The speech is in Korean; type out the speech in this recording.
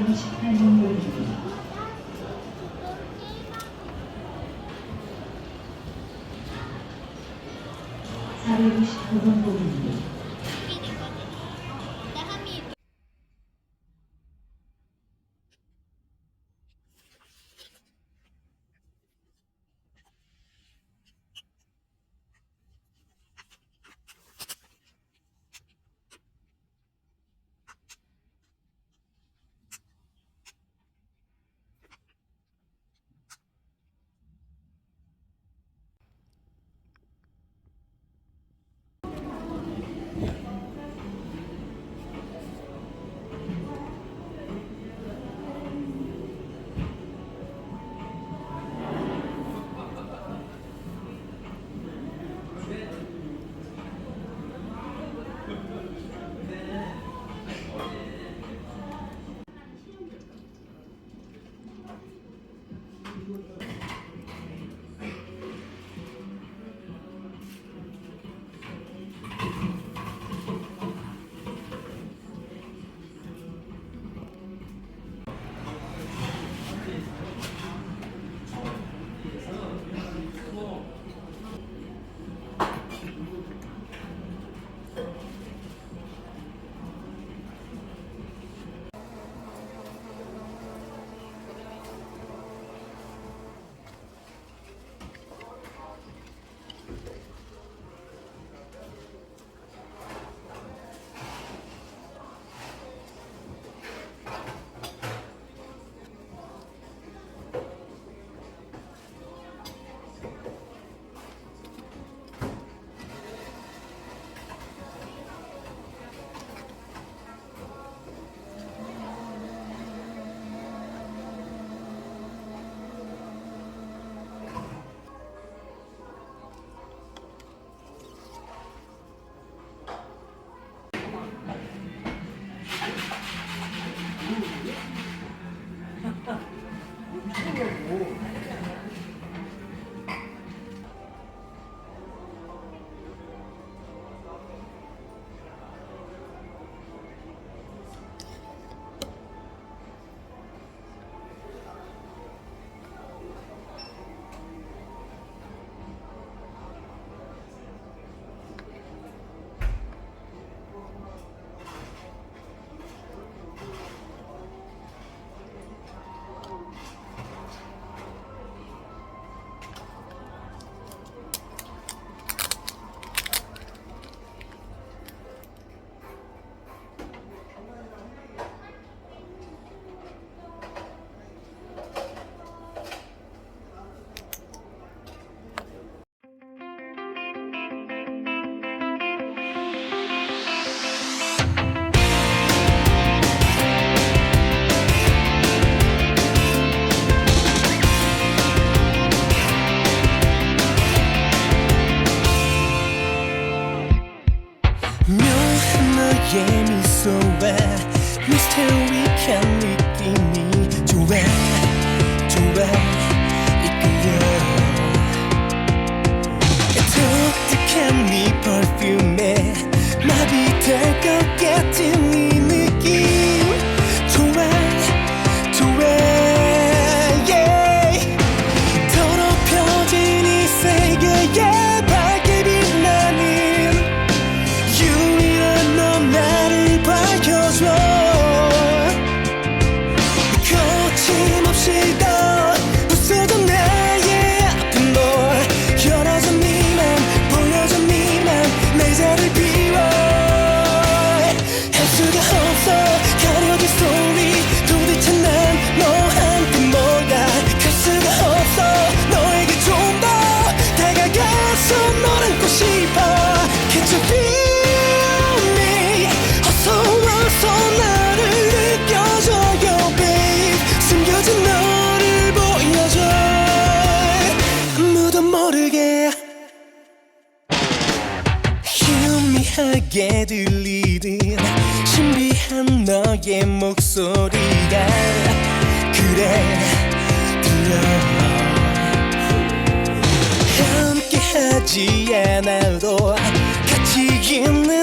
218번입니다. 사백이십구 번 고객님. Yeah, me so well. Mr. We can live. 바뀐 목소리가 그래 들려. 함께하지 않아도 같이 있는